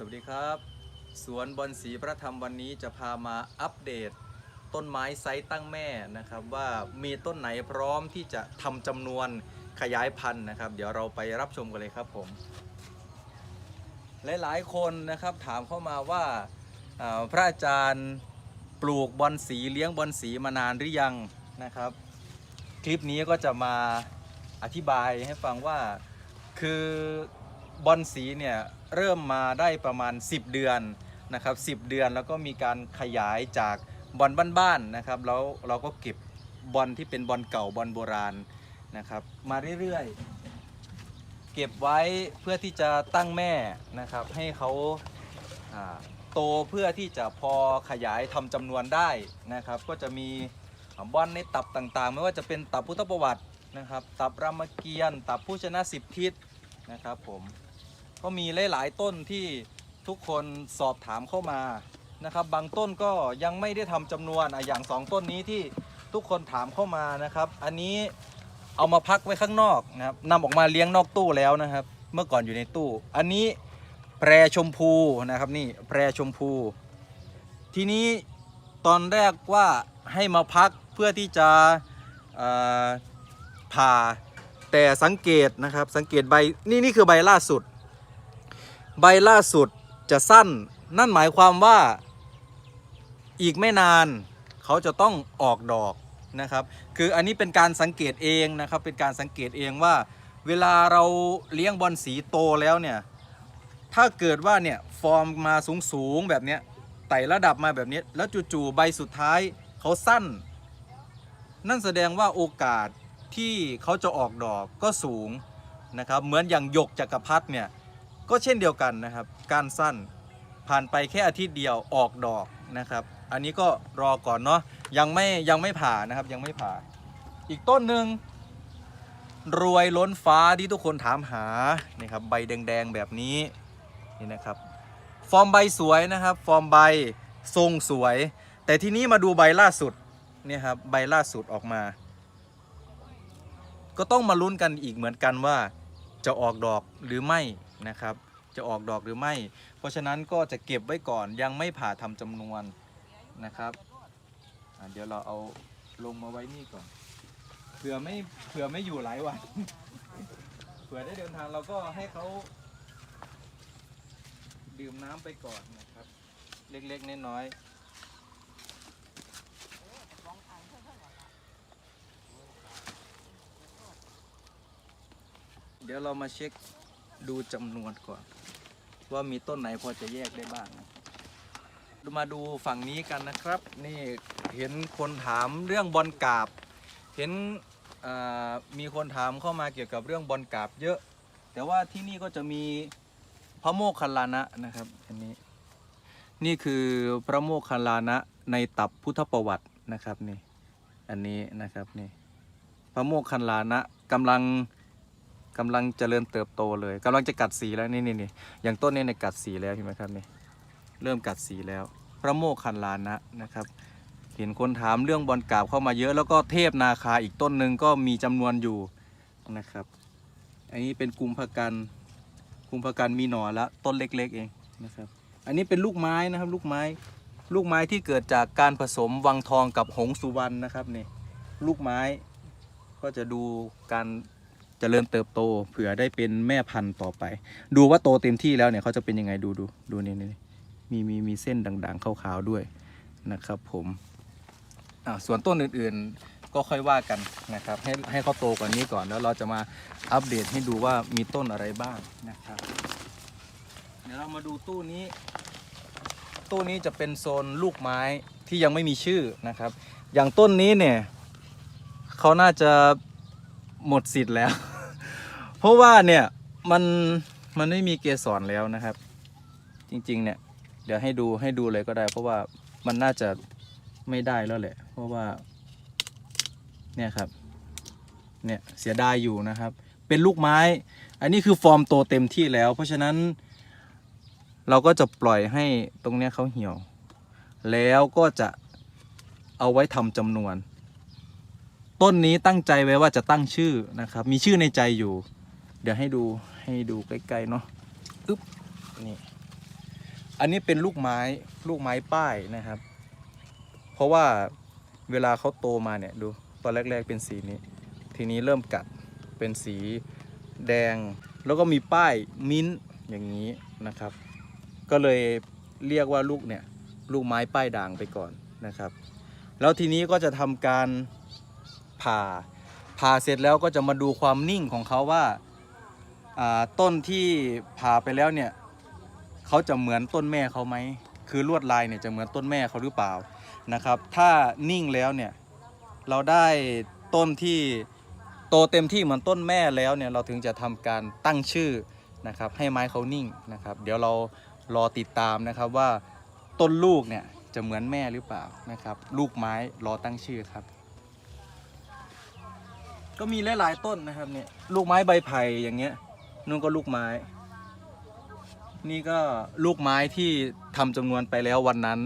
สวัสดีครับ สวนบอนสีพระธรรมวันนี้จะพามาอัปเดต ต้นไม้ไซส์ตั้งแม่นะครับ ว่ามีต้นไหนพร้อมที่จะทำจำนวนขยายพันธุ์นะครับ เดี๋ยวเราไปรับชมกันเลยครับผม หลายๆคนนะครับถามเข้ามาว่าอ่าพระอาจารย์ปลูกบอนสีเลี้ยงบอนสีมานานหรือยังนะครับ คลิปนี้ก็จะมาอธิบายให้ฟังว่าคือ บอนสีเนี่ยเริ่มมาได้ประมาณ 10 เดือนนะครับ10 เดือนแล้วก็มีการขยายจากบอลบ้านๆนะครับแล้วเราก็เก็บบอลที่เป็นบอลเก่าบอลโบราณนะครับมาเรื่อยๆ เก็บไว้เพื่อที่จะตั้งแม่นะครับให้เขาโตเพื่อที่จะพอขยายทำจำนวนได้นะครับ ก็จะมีบอลในตับต่างๆ ไม่ว่าจะเป็นตับพุทธประวัตินะครับ ตับรามเกียรติ์ตับผู้ชนะสิบทิศนะครับผม ก็มีหลายๆต้นที่ทุกคนสอบถามเข้ามานะครับ บางต้นก็ยังไม่ได้ทำจำนวนออย่างสองต้นนี้ที่ทุกคนถามเข้ามานะครับ อันนี้เอามาพักไว้ข้างนอกนะครับนำออกมาเลี้ยงนอกตู้แล้วนะครับ เมื่อก่อนอยู่ในตู้ อันนี้แพรชมพูนะครับนี่แพรชมพู ทีนี้ตอนแรกว่าให้มาพักเพื่อที่จะผ่าแต่สังเกตนะครับสังเกตใบนี่นี่คือใบล่าสุด ใบล่าสุดจะสั้น นั่นหมายความว่าอีกไม่นานเขาจะต้องออกดอกนะครับ คืออันนี้เป็นการสังเกตเองนะครับ เป็นการสังเกตเองว่า เวลาเราเลี้ยงบอลสีโตแล้วเนี่ยถ้าเกิดว่าเนี่ยฟอร์มมาสูงๆแบบเนี้ยไต่ระดับมาแบบนี้แล้วจู่ๆใบสุดท้ายเขาสั้น นั่นแสดงว่าโอกาสที่เขาจะออกดอกก็สูงนะครับ เหมือนอย่างหยกจักรพรรดิเนี่ย ก็เช่นเดียวกันนะครับ การสั้นผ่านไปแค่อาทิตย์เดียวออกดอกนะครับ อันนี้ก็รอก่อนเนาะยังไม่ยังไม่ผ่านะครับยังไม่ผ่า อีกต้นหนึ่งรวยล้นฟ้าที่ทุกคนถามหานี่ครับใบแดงๆแบบนี้นี่นะครับ ฟอร์มใบสวยนะครับ ฟอร์มใบทรงสวย แต่ทีนี้มาดูใบล่าสุดเนี่ยครับใบล่าสุดออกมา ก็ต้องมาลุ้นกันอีกเหมือนกันว่าจะออกดอกหรือไม่ นะครับ จะออกดอกหรือไม่ เพราะฉะนั้นก็จะเก็บไว้ก่อนยังไม่ผ่าทำจำนวนนะครับเดี๋ยวเราเอาลงมาไว้นี่ก่อนเผื่อไม่เผื่อไม่อยู่หลายวันเผื่อได้เดินทางเราก็ให้เขาดื่มน้ำไปก่อนนะครับ เล็กๆน้อยๆเดี๋ยวเรามาเช็ค ดูจำนวนก่อน ว่ามีต้นไหนพอจะแยกได้บ้างมาดูฝั่งนี้กันนะครับ นี่เห็นคนถามเรื่องบอลกาบ เห็นมีคนถามเข้ามาเกี่ยวกับเรื่องบอลกาบเยอะ แต่ว่าที่นี่ก็จะมีพระโมคคัลลานะนะครับอันนี้ นี่คือพระโมคคัลลานะในตับพุทธประวัตินะครับนี่ อันนี้นะครับนี่ พระโมคคัลลานะกำลัง กำลังเจริญเติบโตเลยกำลังจะกัดสีแล้วนี่นี่นี่อย่างต้นนี้เนี่ยกัดสีแล้วเห็นไหมครับนี่เริ่มกัดสีแล้ว พระโมคคัลลานะนะครับ เห็นคนถามเรื่องบอลกาบเข้ามาเยอะ แล้วก็เทพนาคาอีกต้นหนึ่งก็มีจำนวนอยู่นะครับ อันนี้เป็นกุมภกันคุมพกันมีหน่อละต้นเล็ก ๆ เองนะครับ อันนี้เป็นลูกไม้นะครับลูกไม้ ลูกไม้ที่เกิดจากการผสมวังทองกับหงสุวรรณนะครับนี่ลูกไม้ก็จะดูการ จเจริญเติบโตเผื่อได้เป็นแม่พันธุ์ต่อไป ดูว่าโตเต็มที่แล้วเนี่ยเขาจะเป็นยังไงดูดูดูนี่นี่มีมีมีเส้นด่างๆขาวๆด้วยนะครับผมอ่าส่วนต้นอื่นๆก็ค่อยว่ากันนะครับให้ให้เขาโตกว่านี้ก่อนแล้วเราจะมาอัปเดตให้ดูว่ามีต้นอะไรบ้างนะครับ เดี๋ยวเรามาดูตู้นี้ ตู้นี้จะเป็นโซนลูกไม้ที่ยังไม่มีชื่อนะครับ อย่างต้นนี้เนี่ยเขาน่าจะหมดสิทธิ์แล้ว เพราะว่าเนี่ยมันมันไม่มีเกสรแล้วนะครับ จริง ๆ เนี่ย เดี๋ยวให้ดูให้ดูเลยก็ได้ เพราะว่ามันน่าจะไม่ได้แล้วแหละ เพราะว่า เนี่ยครับ เนี่ยเสียดายอยู่นะครับ เป็นลูกไม้ อันนี้คือฟอร์มโตเต็มที่แล้ว เพราะฉะนั้น เราก็จะปล่อยให้ตรงเนี้ยเขาเหี่ยว แล้วก็จะเอาไว้ทำจำนวน ต้นนี้ตั้งใจไว้ว่าจะตั้งชื่อนะครับ มีชื่อในใจอยู่ ดี๋ยวให้ดูให้ดูใกล้ๆเนาะอึ๊บนี่อันนี้เป็นลูกไม้ลูกไม้ป้ายนะครับ เพราะว่าเวลาเขาโตมาเนี่ยดูตอนแรก ๆเป็นสีนี้ ทีนี้เริ่มกัดเป็นสีแดง แล้วก็มีป้ายมิ้นท์อย่างนี้นะครับ ก็เลยเรียกว่าลูกเนี่ยลูกไม้ป้ายด่างไปก่อนนะครับ แล้วทีนี้ก็จะทำการผ่าผ่าเสร็จแล้วก็จะมาดูความนิ่งของเขาว่า ต้นที่ผ่าไปแล้วเนี่ยเขาจะเหมือนต้นแม่เขาไหมคือลวดลายเนี่ยจะเหมือนต้นแม่เขาหรือเปล่านะครับ ถ้านิ่งแล้วเนี่ยเราได้ต้นที่โตเต็มที่เหมือนต้นแม่แล้วเนี่ยเราถึงจะทำการตั้งชื่อนะครับให้ไม้เขานิ่งนะครับ เดี๋ยวเรารอติดตามนะครับว่าต้นลูกเนี่ยจะเหมือนแม่หรือเปล่านะครับ ลูกไม้รอตั้งชื่อครับ ก็มีหลายๆต้นนะครับเนี่ยลูกไม้ใบไผ่อย่างเงี้ย นู่นก็ลูกไม้ นี่ก็ลูกไม้ที่ทำจำนวนไปแล้ววันนั้น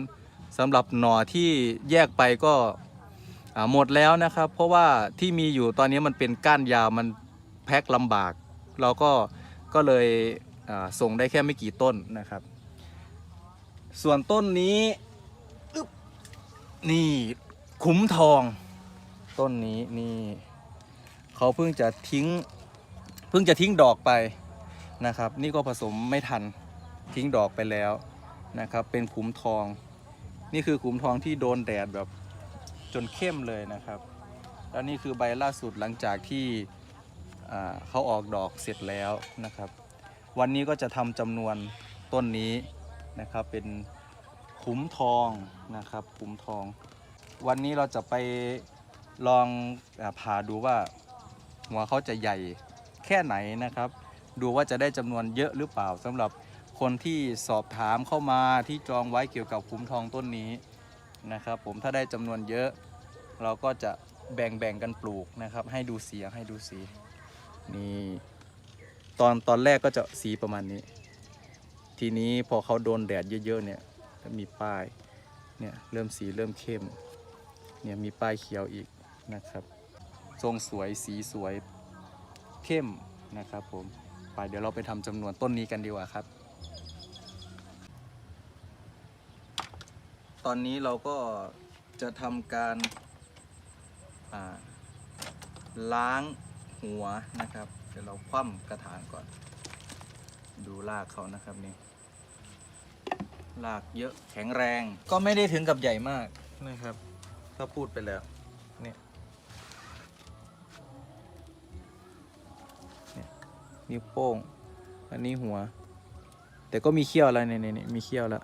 สำหรับหน่อที่แยกไปก็อ่าหมดแล้วนะครับ เพราะว่าที่มีอยู่ตอนนี้มันเป็นก้านยาวมันแพ็คลำบาก เราก็ก็เลยอ่าส่งได้แค่ไม่กี่ต้นนะครับ ส่วนต้นนี้อึ๊บนี่ขุมทอง ต้นนี้นี่เขาเพิ่งจะทิ้ง เพิ่งจะทิ้งดอกไปนะครับ นี่ก็ผสมไม่ทันทิ้งดอกไปแล้วนะครับ เป็นขุมทอง นี่คือขุมทองที่โดนแดดแบบจนเข้มเลยนะครับ แล้วนี่คือใบล่าสุดหลังจากที่เขาออกดอกเสร็จแล้วนะครับ วันนี้ก็จะทำจำนวนต้นนี้นะครับเป็นขุมทองนะครับขุมทอง วันนี้เราจะไปลองอผ่าดูว่าหัวเขาจะใหญ่ แค่ไหนนะครับ ดูว่าจะได้จำนวนเยอะหรือเปล่าสำหรับคนที่สอบถามเข้ามาที่จองไว้เกี่ยวกับคุ้มทองต้นนี้นะครับ ผมถ้าได้จำนวนเยอะ เราก็จะแบ่งแบ่งกันปลูกนะครับ ให้ดูสีให้ดูสีนี่ตอนตอนแรกก็จะสีประมาณนี้ ทีนี้พอเขาโดนแดดเยอะๆเนี่ยมีป้ายเนี่ยเริ่มสีเริ่มเข้มเนี่ยมีป้ายเขียวอีกนะครับ ทรงสวยสีสวย เข้มนะครับผมไปเดี๋ยวเราไปทำจำนวนต้นนี้กันดีกว่าครับ ตอนนี้เราก็จะทำการล้างหัวนะครับ เดี๋ยวเราคว่ำกระถางก่อน ดูรากเขานะครับนี่รากเยอะแข็งแรง ก็ไม่ได้ถึงกับใหญ่มากนะครับ ถ้าพูดไปแล้ว นิ้วโป้ง อันนี้หัว แต่ก็มีเขี้ยวอะไรเนี่ยเนี่ยมีเขี้ยวแล้ว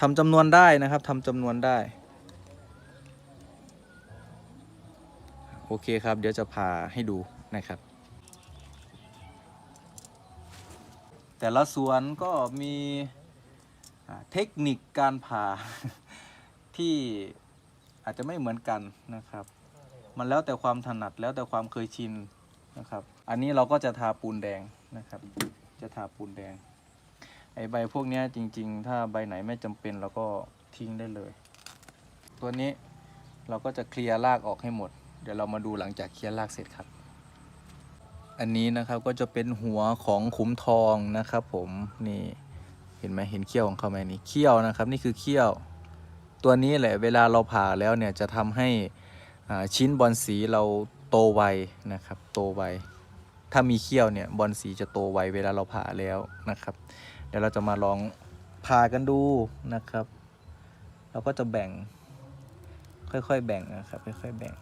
ทำจำนวนได้นะครับทำจำนวนได้ โอเคครับ เดี๋ยวจะพาให้ดูนะครับ แต่ละสวนก็มีเทคนิคการผ่าที่อาจจะไม่เหมือนกันนะครับ มันแล้วแต่ความถนัดแล้วแต่ความเคยชินนะครับ อันนี้เราก็จะทาปูนแดงนะครับ จะทาปูนแดง ไอใบพวกนี้จริง ๆ ถ้าใบไหนไม่จำเป็นเราก็ทิ้งได้เลย ตัวนี้เราก็จะเคลียร์รากออกให้หมด เดี๋ยวเรามาดูหลังจากเคลียร์รากเสร็จครับ อันนี้นะครับก็จะเป็นหัวของขุมทองนะครับ ผมนี่เห็นไหมเห็นเขี้ยวของเขาไหมนี่เขี้ยวนะครับ นี่คือเขี้ยว ตัวนี้แหละเวลาเราผ่าแล้วเนี่ยจะทำให้ชิ้นบอลสีเราโตไวนะครับ โตไว ถ้ามีเขี้ยวเนี่ยบอลสีจะโตไวเวลาเราผ่าแล้วนะครับ เดี๋ยวเราจะมาลองผ่ากันดูนะครับ เราก็จะแบ่ง ค่อยๆแบ่งนะครับ ค่อยๆแบ่ง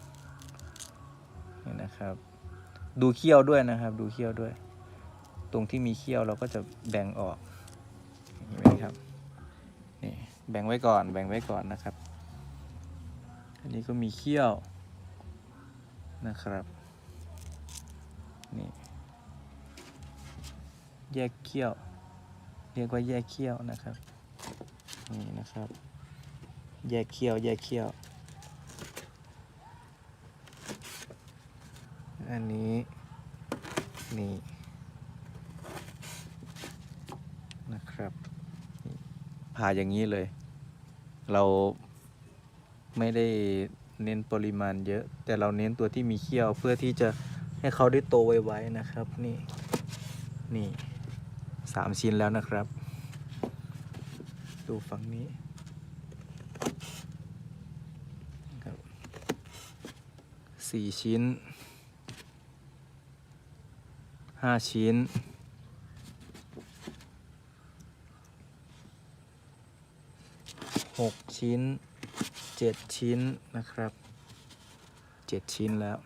นี่นะครับ ดูเขี้ยวด้วยนะครับ ดูเขี้ยวด้วย ตรงที่มีเขี้ยวเราก็จะแบ่งออกเห็นไหมครับนี่แบ่งไว้ก่อนแบ่งไว้ก่อนนะครับ อันนี้ก็มีเขี้ยวนะครับนี่ แยกเขี้ยว เรียกว่าแยกเขี้ยวนะครับ นี่นะครับ แยกเขี้ยว แยกเขี้ยว อันนี้ นี่ นะครับผ่าอย่างนี้เลย เราไม่ได้เน้นปริมาณเยอะ แต่เราเน้นตัวที่มีเขี้ยวเพื่อที่จะให้เขาได้โตไวๆนะครับ นี่ นี่ สามชิ้นแล้วนะครับ ดูฝั่งนี้ครับสี่ชิ้นห้าชิ้นหกชิ้นเจ็ดชิ้นนะครับเจ็ดชิ้นแล้ว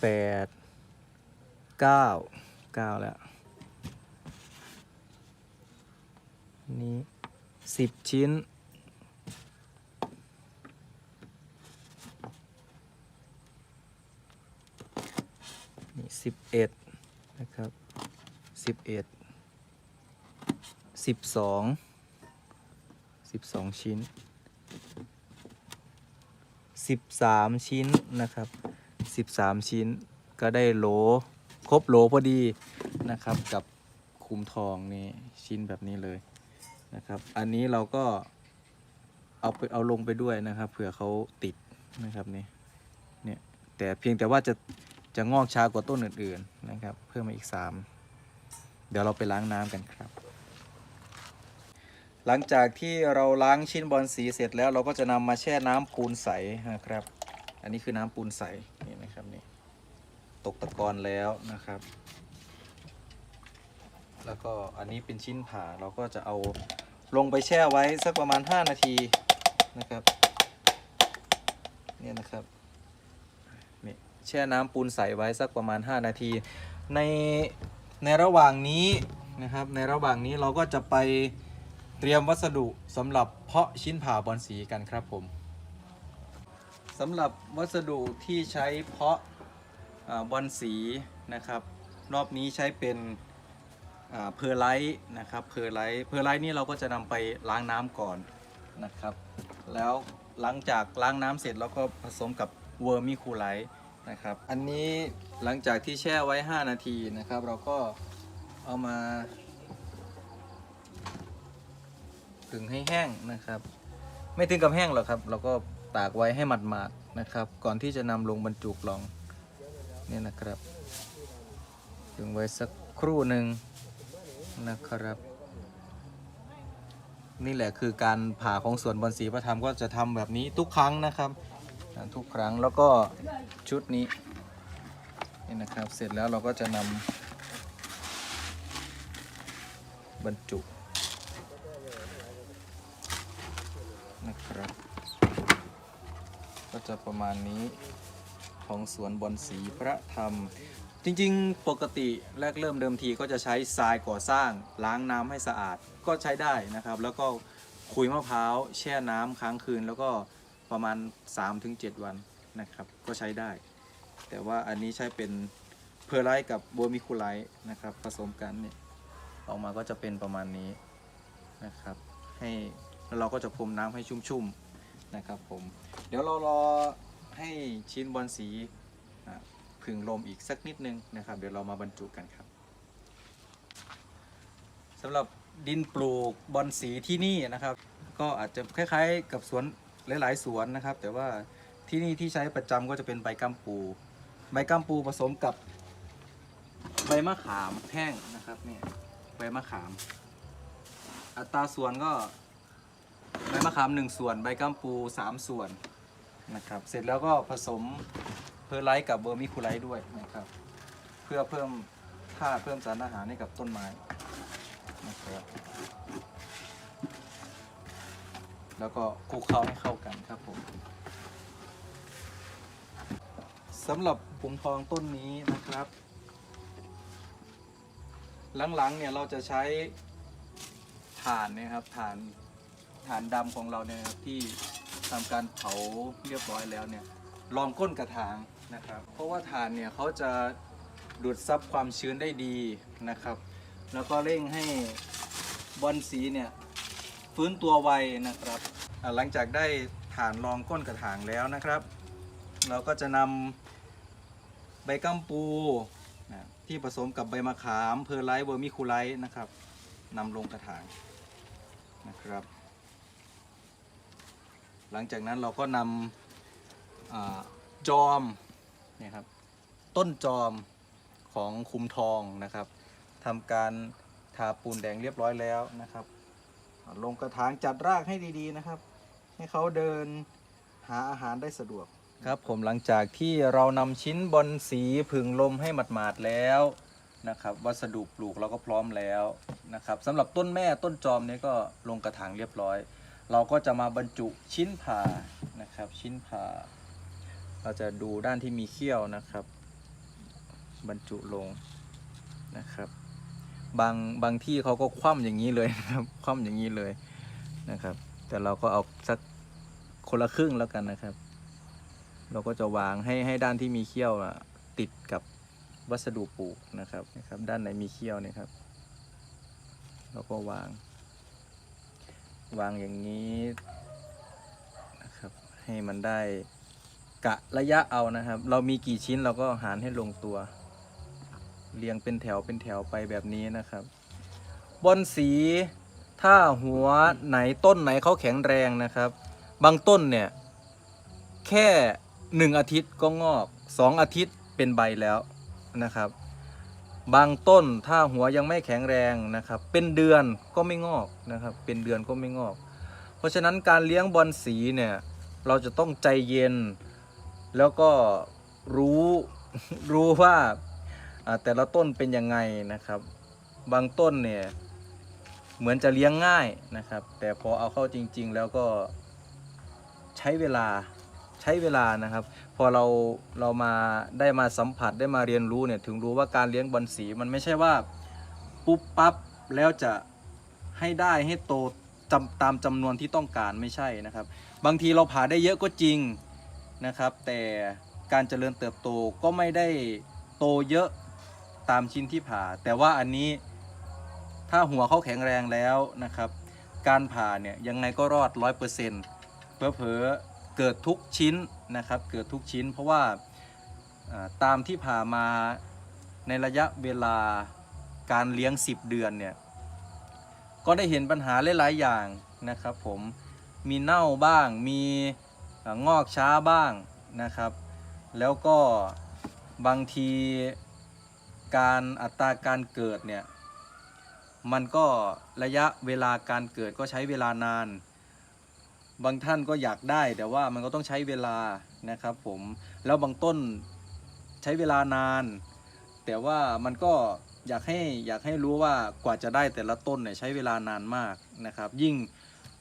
แปด เก้าเก้าแล้ว นี่สิบชิ้น นี่สิบเอ็ดนะครับสิบเอ็ดสิบสองสิบสองชิ้นสิบสามชิ้นนะครับสิบสามชิ้นก็ได้โหล รบโหลพอดีนะครับ กับคุมทองนี่ชิ้นแบบนี้เลยนะครับ อันนี้เราก็เอาไปเอาลงไปด้วยนะครับเผื่อเขาติดนะครับนี่เนี่ยแต่เพียงแต่ว่าจะจะงอกช้ากว่าต้นอื่นๆนะครับ เพิ่มมาอีก 3 เดี๋ยวเราไปล้างน้ำกันครับ หลังจากที่เราล้างชิ้นบอลสีเสร็จแล้วเราก็จะนำมาแช่น้ำปูนใสนะครับ อันนี้คือน้ำปูนใสนี่นะครับนี่ ตกตะกอนแล้วนะครับ แล้วก็อันนี้เป็นชิ้นผ่าเราก็จะเอาลงไปแช่ไว้สักประมาณ 5 นาทีนะครับเนี่ยนะครับนี่แช่น้ำปูนใสไว้สักประมาณ 5 นาที ในในระหว่างนี้นะครับ ในระหว่างนี้เราก็จะไปเตรียมวัสดุสำหรับเพาะชิ้นผ่าบอลสีกันครับผมสำหรับวัสดุที่ใช้เพาะ บอลสีนะครับ รอบนี้ใช้เป็นเพอร์ไลท์นะครับเพอร์ไลท์เพอร์ไลท์นี่เราก็จะนำไปล้างน้ำก่อนนะครับ แล้วหลังจากล้างน้ำเสร็จเราก็ผสมกับเวอร์มิคูไลท์นะครับ อันนี้หลังจากที่แช่ไว้ 5 นาทีนะครับ เราก็เอามาผึ่งให้แห้งนะครับ ไม่ถึงกับแห้งหรอกครับ เราก็ตากไว้ให้หมาดๆนะครับ ก่อนที่จะนำลงบรรจุกล่อง นี่นะครับถึงไว้สักครู่หนึ่งนะครับ นี่แหละคือการผ่าของสวนบนสีพระธรรมก็จะทำแบบนี้ทุกครั้งนะครับ ทุกครั้งแล้วก็ชุดนี้นี่นะครับเสร็จแล้วเราก็จะนำบรรจุนะครับ ก็จะประมาณนี้ ของสวนบอนสีพระธรรม จริงๆ ปกติแรกเริ่มเดิมทีก็จะใช้ทรายก่อสร้าง ล้างน้ำให้สะอาดก็ใช้ได้นะครับ แล้วก็ขุยมะพร้าวแช่น้ำค้างคืน แล้วก็ประมาณ 3-7 วันนะครับ ก็ใช้ได้ แต่ว่าอันนี้ใช้เป็นเพอร์ไลท์กับโบมิคูไลท์นะครับผสมกันเนี่ยออกมาก็จะเป็นประมาณนี้นะครับ ให้แล้วเราก็จะพรมน้ำให้ชุ่มๆนะครับผม เดี๋ยวเรารอ ให้ชิ้นบอลสีอะผึ่งลมอีกสักนิดนึงนะครับ เดี๋ยวเรามาบรรจุกันครับสำหรับดินปลูกบอลสีที่นี่นะครับ ก็อาจจะคล้ายๆ กับสวนหลายๆสวนนะครับ แต่ว่าที่นี่ที่ใช้ประจำก็จะเป็นใบกัมปู ใบกัมปูผสมกับใบมะขามแห้งนะครับเนี่ยใบมะขาม อัตราส่วนก็ใบมะขามหนึ่งส่วน ใบกัมปูสามส่วน นะครับ เสร็จแล้วก็ผสมเพอร์ไลท์กับเบอร์มิคูไลท์ด้วยนะครับ เพื่อเพิ่มธาตุเพิ่มสารอาหารให้กับต้นไม้นะครับแล้วก็คลุกเคล้าให้เข้ากันครับผมสำหรับผงทองต้นนี้นะครับ หลังๆเนี่ยเราจะใช้ถ่านนะครับถ่านฐานดำของเราเนี่ยครับที่ ทำการเผาเรียบร้อยแล้วเนี่ยลองก้นกระถางนะครับ เพราะว่าฐานเนี่ยเขาจะดูดซับความชื้นได้ดีนะครับ แล้วก็เร่งให้บอลสีเนี่ยฟื้นตัวไวนะครับ หลังจากได้ฐานรองก้นกระถางแล้วนะครับ เราก็จะนำใบกัมปูนะที่ผสมกับใบมะขามเพอร์ไลท์เวอร์มิคูไลท์นะครับนำลงกระถางนะครับ หลังจากนั้นเราก็นำอจอมเนี่ยครับต้นจอมของคุมทองนะครับทำการทาปูนแดงเรียบร้อยแล้วนะครับ ลงกระถางจัดรากให้ดีๆนะครับ ให้เขาเดินหาอาหารได้สะดวกครับผมหลังจากที่เรานำชิ้นบอลสีผึ่งลมให้หมาดๆแล้วนะครับวัสดุปลูกเราก็พร้อมแล้วนะครับสำหรับต้นแม่ต้นจอมนี้ก็ลงกระถางเรียบร้อย เราก็จะมาบรรจุชิ้นผ่านะครับ ชิ้นผ่า เราจะดูด้านที่มีเขี้ยวนะครับ บรรจุลงนะครับ บางบางที่เขาก็คว่ำอย่างนี้เลยนะครับคว่ำอย่างนี้เลยนะครับ แต่เราก็เอาสักคนละครึ่งแล้วกันนะครับ เราก็จะวางให้ให้ด้านที่มีเขี้ยวติดกับวัสดุปลูกนะครับนะครับ ด้านไหนมีเขี้ยวนี่ครับ เราก็วาง วางอย่างนี้นะครับให้มันได้กะระยะเอานะครับ เรามีกี่ชิ้นเราก็หารให้ลงตัว เรียงเป็นแถวเป็นแถวไปแบบนี้นะครับ บนสีถ้าหัวไหนต้นไหนเขาแข็งแรงนะครับ บางต้นเนี่ย แค่หนึ่งอาทิตย์ก็งอกสองอาทิตย์เป็นใบแล้วนะครับ บางต้นถ้าหัวยังไม่แข็งแรงนะครับ เป็นเดือนก็ไม่งอกนะครับ เป็นเดือนก็ไม่งอก เพราะฉะนั้นการเลี้ยงบอลสีเนี่ยเราจะต้องใจเย็น แล้วก็รู้รู้ว่าอ่าแต่ละต้นเป็นยังไงนะครับ บางต้นเนี่ยเหมือนจะเลี้ยงง่ายนะครับ แต่พอเอาเข้าจริง ๆ แล้วก็ใช้เวลา ใช้เวลานะครับ พอเราเรามาได้มาสัมผัสได้มาเรียนรู้เนี่ยถึงรู้ว่าการเลี้ยงบอลสีมันไม่ใช่ว่าปุ๊บปั๊บแล้วจะให้ได้ให้โตจำตามจำนวนที่ต้องการไม่ใช่นะครับ บางทีเราผ่าได้เยอะก็จริงนะครับ แต่การเจริญเติบโตก็ไม่ได้โตเยอะตามชิ้นที่ผ่า แต่ว่าอันนี้ถ้าหัวเขาแข็งแรงแล้วนะครับ การผ่าเนี่ยยังไงก็รอดร้อยเปอร์เซ็นต์เผลอๆ เกิดทุกชิ้นนะครับเกิดทุกชิ้น เพราะว่าตามที่ผ่ามาในระยะเวลาการเลี้ยง 10 เดือนเนี่ยก็ได้เห็นปัญหาหลายๆอย่างนะครับผมมีเน่าบ้างมีงอกช้าบ้างนะครับ แล้วก็บางทีการอัตราการเกิดเนี่ยมันก็ระยะเวลาการเกิดก็ใช้เวลานาน บางท่านก็อยากได้แต่ว่ามันก็ต้องใช้เวลานะครับผมแล้วบางต้นใช้เวลานาน แต่ว่ามันก็อยากให้อยากให้รู้ว่ากว่าจะได้แต่ละต้นเนี่ยใช้เวลานานมากนะครับ ยิ่ง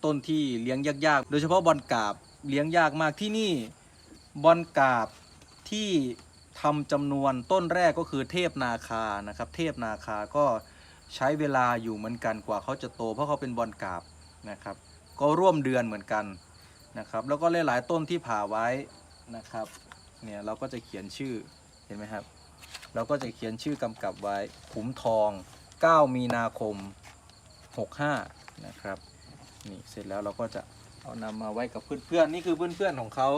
ต้นที่เลี้ยงยากๆ โดยเฉพาะบอลกาบเลี้ยงยากมากที่นี่บอลกาบที่ทำจำนวนต้นแรกก็คือเทพนาคานะครับ เทพนาคาก็ใช้เวลาอยู่เหมือนกันกว่าเขาจะโต เพราะเขาเป็นบอลกาบนะครับ ก็ร่วมเดือนเหมือนกันนะครับแล้วก็หลายๆต้นที่ผ่าไว้นะครับเนี่ยเราก็จะเขียนชื่อเห็นไหมครับ เราก็จะเขียนชื่อกำกับไว้ขุมทอง 9 มีนาคม 65 นะครับนี่เสร็จแล้วเราก็จะเอานำมาไว้กับเพื่อนๆนี่คือเพื่อนๆของเขา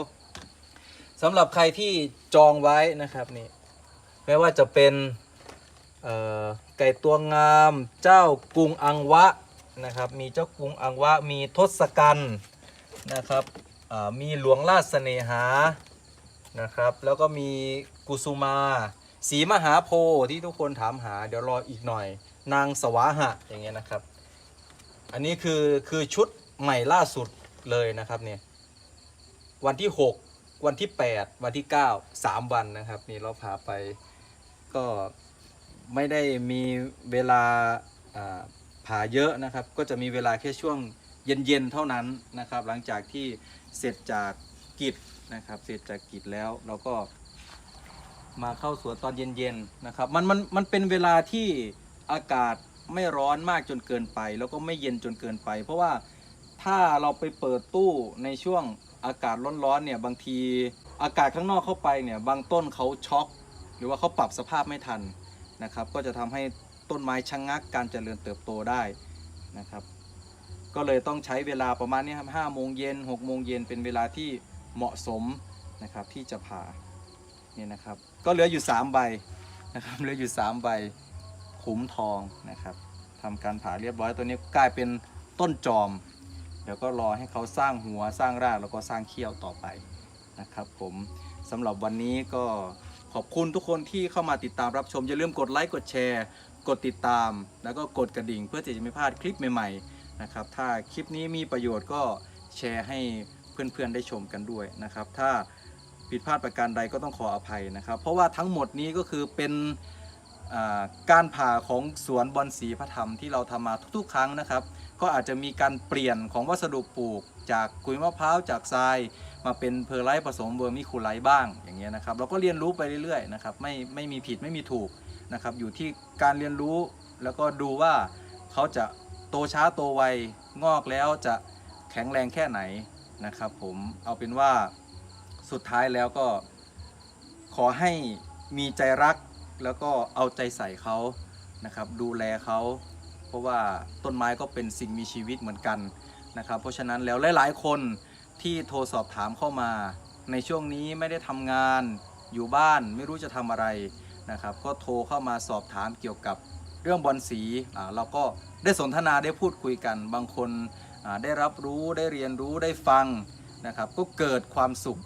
สำหรับใครที่จองไว้นะครับนี่ไม่ว่าจะเป็นไก่ตัวงามเจ้ากุงอังวะ นะครับ มีเจ้ากรุงอังวะ มีทศกัณฐ์นะครับมีหลวงราชเสนหา นะครับ แล้วก็มีกุสุมา สีมหาโพธิ์ที่ทุกคนถามหา เดี๋ยวรออีกหน่อย นางสวาหะ อย่างเงี้ยนะครับ อันนี้คือคือชุดใหม่ล่าสุดเลยนะครับเนี่ย วันที่ 6 วันที่ 8 วันที่ 9 3 วันนะครับ นี่เราพาไปก็ไม่ได้มีเวลา ผ่าเยอะนะครับ ก็จะมีเวลาแค่ช่วงเย็นๆเท่านั้นนะครับ หลังจากที่เสร็จจากกิจนะครับ เสร็จจากกิจแล้วเราก็มาเข้าสวนตอนเย็นๆนะครับ มันมันมันเป็นเวลาที่อากาศไม่ร้อนมากจนเกินไป แล้วก็ไม่เย็นจนเกินไป เพราะว่าถ้าเราไปเปิดตู้ในช่วงอากาศร้อนๆเนี่ยบางทีอากาศข้างนอกเข้าไปเนี่ยบางต้นเขาช็อก หรือว่าเขาปรับสภาพไม่ทันนะครับ ก็จะทำให้ ต้นไม้ชะงงักการเจริญเติบโตได้นะครับ ก็เลยต้องใช้เวลาประมาณนี้ครับห้าโมงเย็นหกโมงเย็นเป็นเวลาที่เหมาะสมนะครับที่จะผ่าเนี่ยนะครับ ก็เหลืออยู่ 3 ใบนะครับเหลืออยู่ 3 ใบขุมทองนะครับทำการผ่าเรียบร้อยตัวนี้กลายเป็นต้นจอม เดี๋ยวก็รอให้เขาสร้างหัวสร้างรากแล้วก็สร้างเขี้ยวต่อไปนะครับผมสำหรับวันนี้ก็ขอบคุณทุกคนที่เข้ามาติดตามรับชม อย่าลืมกดไลค์กดแชร์ กดติดตาม แล้วก็กดกระดิ่งเพื่อที่จะไม่พลาดคลิปใหม่ๆนะครับถ้าคลิปนี้มีประโยชน์ก็แชร์ให้เพื่อนๆได้ชมกันด้วยนะครับถ้าผิดพลาดประการใดก็ต้องขออภัยนะครับ เพราะว่าทั้งหมดนี้ก็คือเป็นการผ่าของสวนบอนสีพระธรรมที่เราทำมาทุกๆ ครั้งนะครับ ก็อาจจะมีการเปลี่ยนของวัสดุปลูก จากกุยมะพร้าวจากทราย มาเป็นเพอร์ไลท์ผสมเวอร์มิคูไลท์บ้างอย่างเงี้ยนะครับ เราก็เรียนรู้ไปเรื่อยๆนะครับไม่ไม่มีผิดไม่มีถูก นะครับอยู่ที่การเรียนรู้แล้วก็ดูว่าเขาจะโตช้าโตไวงอกแล้วจะแข็งแรงแค่ไหนนะครับ ผมเอาเป็นว่าสุดท้ายแล้วก็ ขอให้มีใจรักแล้วก็เอาใจใส่เขานะครับ ดูแลเขาเพราะว่าต้นไม้ก็เป็นสิ่งมีชีวิตเหมือนกันนะครับ เพราะฉะนั้นแล้วหลายๆคนที่โทรสอบถามเข้ามา ในช่วงนี้ไม่ได้ทำงานอยู่บ้านไม่รู้จะทำอะไร นะครับ ก็โทรเข้ามาสอบถามเกี่ยวกับเรื่องบอลสีเราก็ได้สนทนาได้พูดคุยกัน บางคนได้รับรู้ได้เรียนรู้ได้ฟังนะครับ ก็เกิดความสุข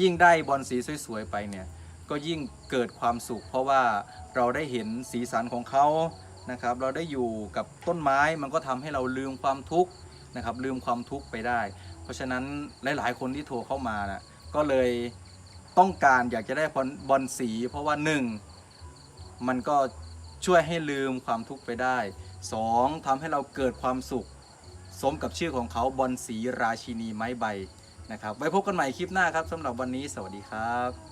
ยิ่งได้บอลสีสวยๆไปเนี่ยก็ยิ่งเกิดความสุข เพราะว่าเราได้เห็นสีสันของเขานะครับ เราได้อยู่กับต้นไม้มันก็ทำให้เราลืมความทุกข์นะครับลืมความทุกข์ไปได้ เพราะฉะนั้นหลายๆ คนที่โทรเข้ามานะก็เลย ต้องการอยากจะได้บอลบอลสี เพราะว่าหนึ่งมันก็ช่วยให้ลืมความทุกข์ไปได้สองทำให้เราเกิดความสุข สมกับชื่อของเขาบอลสีราชินีไม้ใบนะครับไว้พบกันใหม่คลิปหน้าครับสำหรับวันนี้สวัสดีครับ